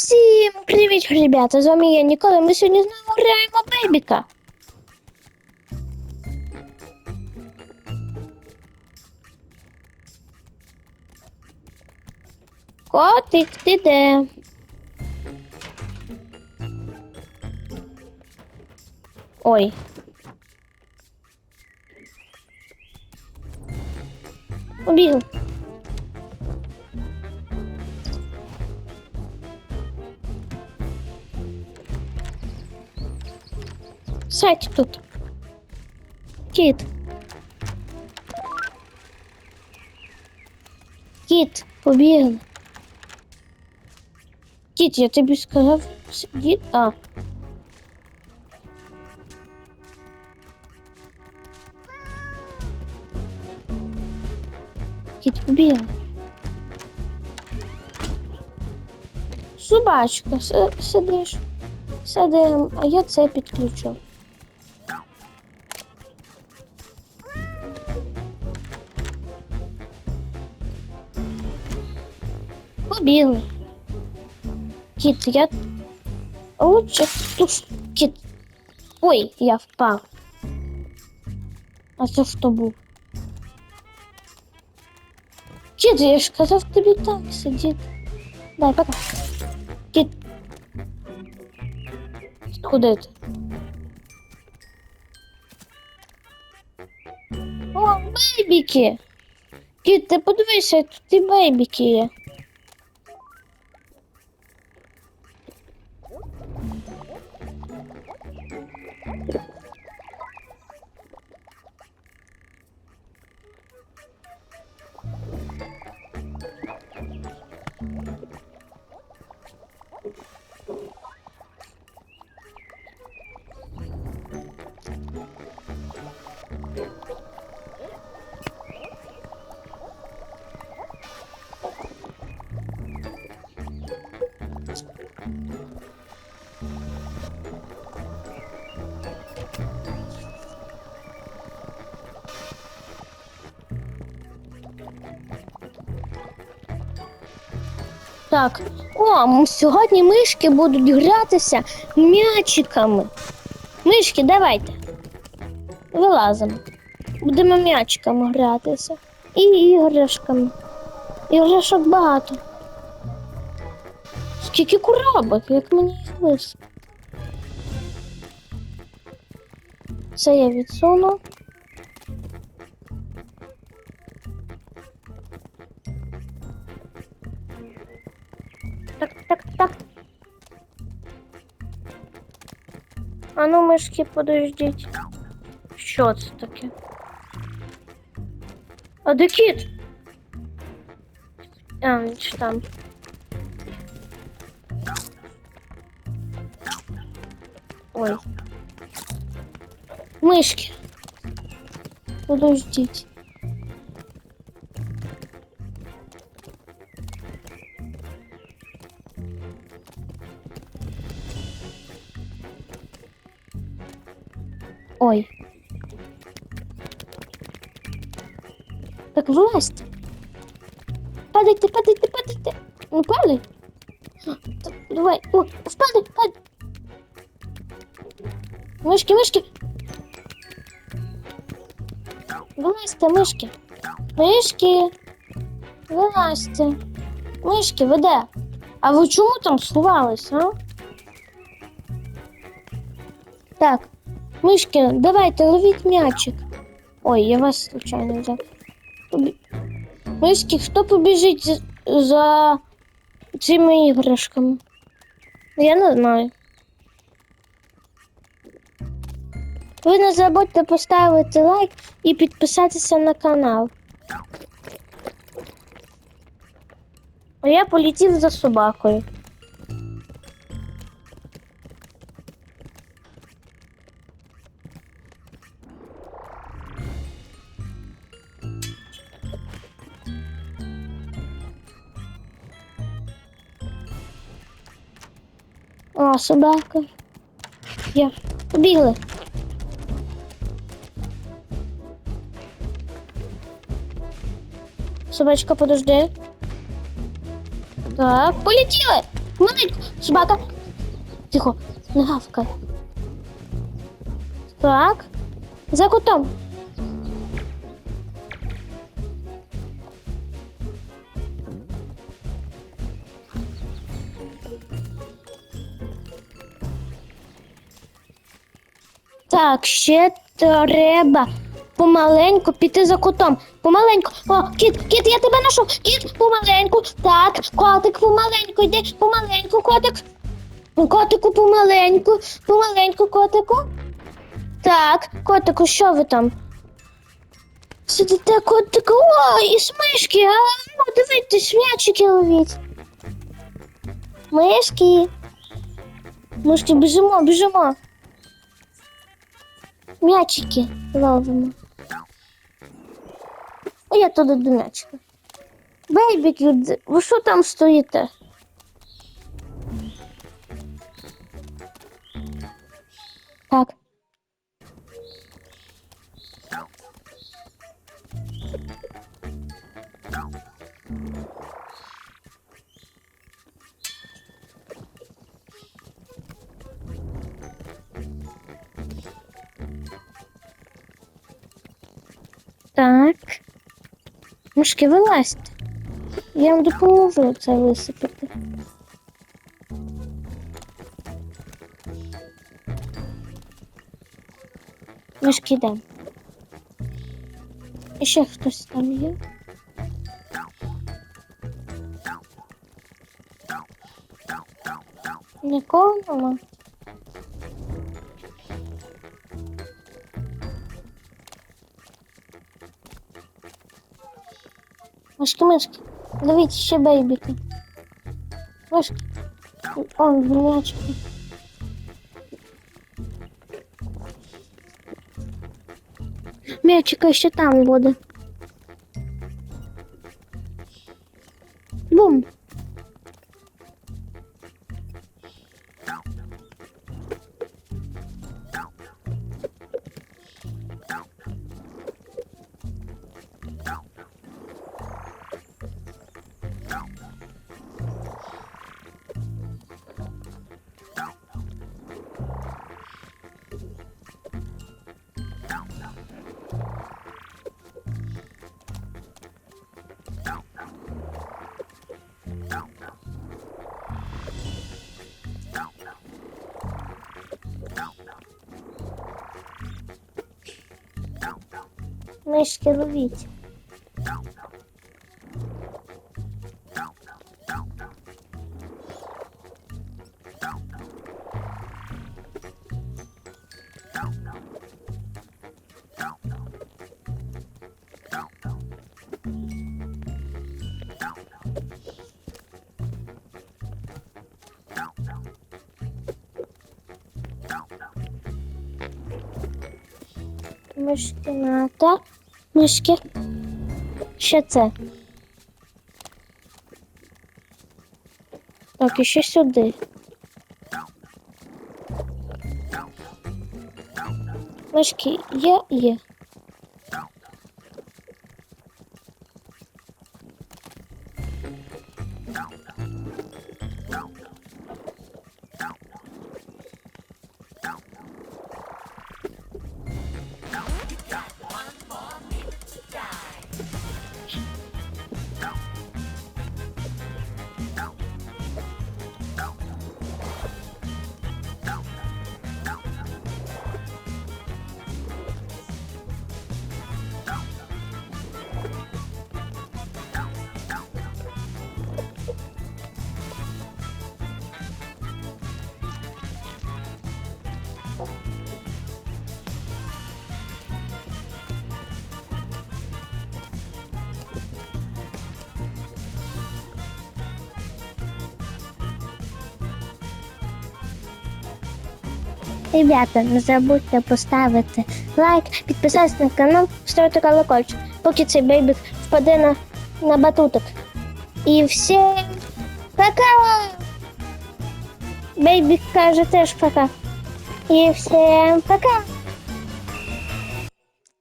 Всім привіт, ребята! З вами я Нікола. Ми сьогодні знову граємо Бейбіка. Котик, ти де? Ой. Побігли. Сядь тут. Кіт. Кіт, побігли. Кіт, я тобі сказав сидіть. А. Кіт, побігли. Собачка, си- сидиш. Сидим, а я це підключу. Побігли. Кіт, я лучше туш... Кіт. Ой, я впав. А це хто був? Кіт, я ж казав тобі так сидіти. Дай, пока. Кіт. Куди ти? О, бейбіки! Кіт, ти подивися, тут і бейбіки є. Так, о, сьогодні мишки будуть гратися м'ячиками. Мишки, давайте. Вилазимо. Будемо м'ячиками гратися. І іграшками. Іграшок багато. Скільки коробок, як мені їх вис. Це я відсуну. А ну, мишки, подождіть. Що це таке? А де кіт? А, він ж там. Ой. Мишки. Подождіть. Ой. Так вилазьте. Падайте, падайте, падайте. Ну падай. Давай. О, впадай, падай. Мишки, мишки. Вилазьте, мишки. Мишки. Вилазьте. Мишки, веде. А ви чому там сховались, а? Так. Мишки, давайте ловіть м'ячик. Ой, я вас случайно взяв. Мишки, хто побіжить за, за цими іграшками? Я не знаю. Ви не забудьте поставити лайк і підписатися на канал. А я полетів за собакою. О, собака. Я. Побігли. Собачка, подожди. Так, полетіли. Маленьку, собака. Тихо, не гавкай. Так. За кутом. Так, ще треба помаленьку піти за кутом. Помаленьку. О, кіт, кіт, я тебе знайшов. Кіт, помаленьку. Так, котик, помаленьку, йди, помаленьку, котик. Котику, помаленьку, помаленьку, котику. Так, котику, що ви там? Сидите, котику. Ой, і смишки, а ну, дивіться, м'ячики ловіть. Мишки. Мишки, біжимо, біжимо. М'ячики ловимо. О, я туди до м'ячика. Бейбіки, д- ви що там стоїте? Так. Мушки, вилазьте. Я вам допоможу це висипати. Мишки йдемо. І ще хтось там є. Нікого нема. Мишки, мишки. Дивіться, ще бейбіки. Мишки. О, м'ячики. М'ячика ще там буде. Мишки ловіть. Мишки ната. Мишки. Ще це. Так, і ще сюди. Мишки є, є. Ребята, не забудьте поставити лайк, підписатися на канал, ставити колокольчик, поки цей бейбік впаде на, на батуток. І всім пока! Бейбік каже теж пока. І всім пока!